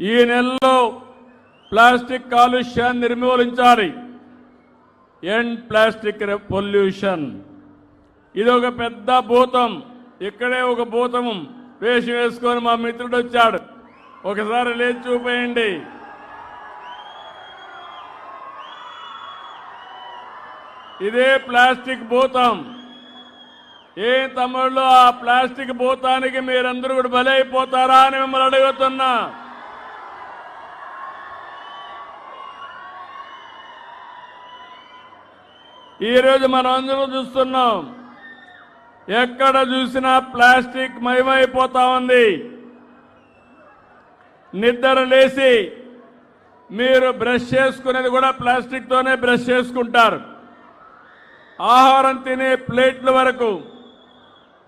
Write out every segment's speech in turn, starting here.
ఈ నెలలో ప్లాస్టిక్ కాలుష్యాన్ని నిర్మూలించాలి. ఎండ్ ప్లాస్టిక్ పొల్యూషన్ ఇది ఒక పెద్ద భూతం. ఇక్కడే ఒక భూతం వేషం వేసుకొని మా మిత్రుడు వచ్చాడు. ఒకసారి లేచి చూపేయండి. ఇదే ప్లాస్టిక్ భూతం. ఏ తమిళలో ఆ ప్లాస్టిక్ భూతానికి మీరందరూ కూడా బలైపోతారా అని మిమ్మల్ని అడుగుతున్నా. ఈరోజు మనం అందరూ చూస్తున్నాం. ఎక్కడ చూసినా ప్లాస్టిక్ మయమైపోతా ఉంది. నిద్ర లేచి మీరు బ్రష్ చేసుకునేది కూడా ప్లాస్టిక్తోనే బ్రష్ చేసుకుంటారు. ఆహారం తినే ప్లేట్ల వరకు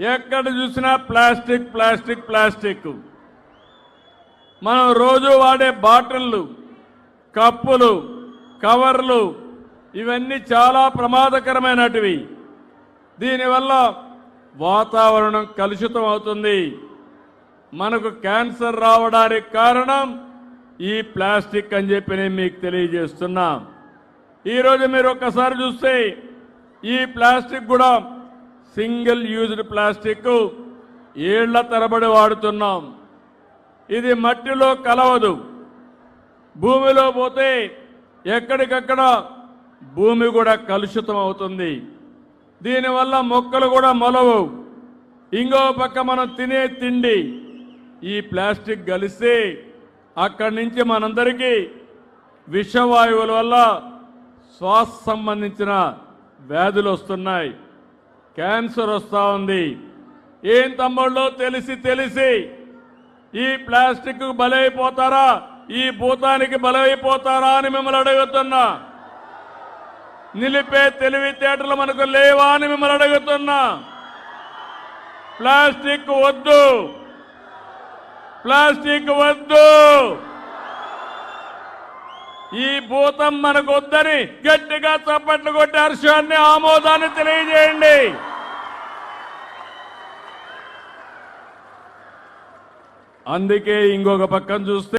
ఎక్కడ చూసినా ప్లాస్టిక్ ప్లాస్టిక్ ప్లాస్టిక్. మనం రోజు వాడే బాటిళ్ళు కప్పులు కవర్లు ఇవన్నీ చాలా ప్రమాదకరమైనటివి. దీనివల్ల వాతావరణం కలుషితం అవుతుంది. మనకు క్యాన్సర్ రావడానికి కారణం ఈ ప్లాస్టిక్ అని చెప్పి నేను మీకు తెలియజేస్తున్నా. ఈరోజు మీరు ఒక్కసారి చూస్తే ఈ ప్లాస్టిక్ కూడా సింగిల్ యూజ్డ్ ప్లాస్టిక్ ఏళ్ళ తరబడి వాడుతున్నాం. ఇది మట్టిలో కలవదు. భూమిలో పోతే ఎక్కడికక్కడ భూమి కూడా కలుషితం అవుతుంది. దీనివల్ల మొక్కలు కూడా మొలవు ఇంకో పక్క మనం తినే తిండి ఈ ప్లాస్టిక్ కలిసి అక్కడి నుంచి మనందరికీ విషవాయువుల వల్ల శ్వాస సంబంధించిన వ్యాధులు వస్తున్నాయి. క్యాన్సర్ వస్తూ ఉంది. ఏం తమ్ముళ్ళు తెలిసి తెలిసి ఈ ప్లాస్టిక్ బలైపోతారా? ఈ భూతానికి బలైపోతారా అని మిమ్మల్ని అడుగుతున్నా. నిలిపే తెలివితేటలు మనకు లేవా అని మిమ్మల్ని అడుగుతున్నా. ప్లాస్టిక్ వద్దు. ప్లాస్టిక్ వద్దు. ఈ భూతం మనకు వద్దని గట్టిగా చప్పట్లు కొట్టి హర్షాన్ని ఆమోదాన్ని తెలియజేయండి. అందుకే ఇంకొక పక్కన చూస్తే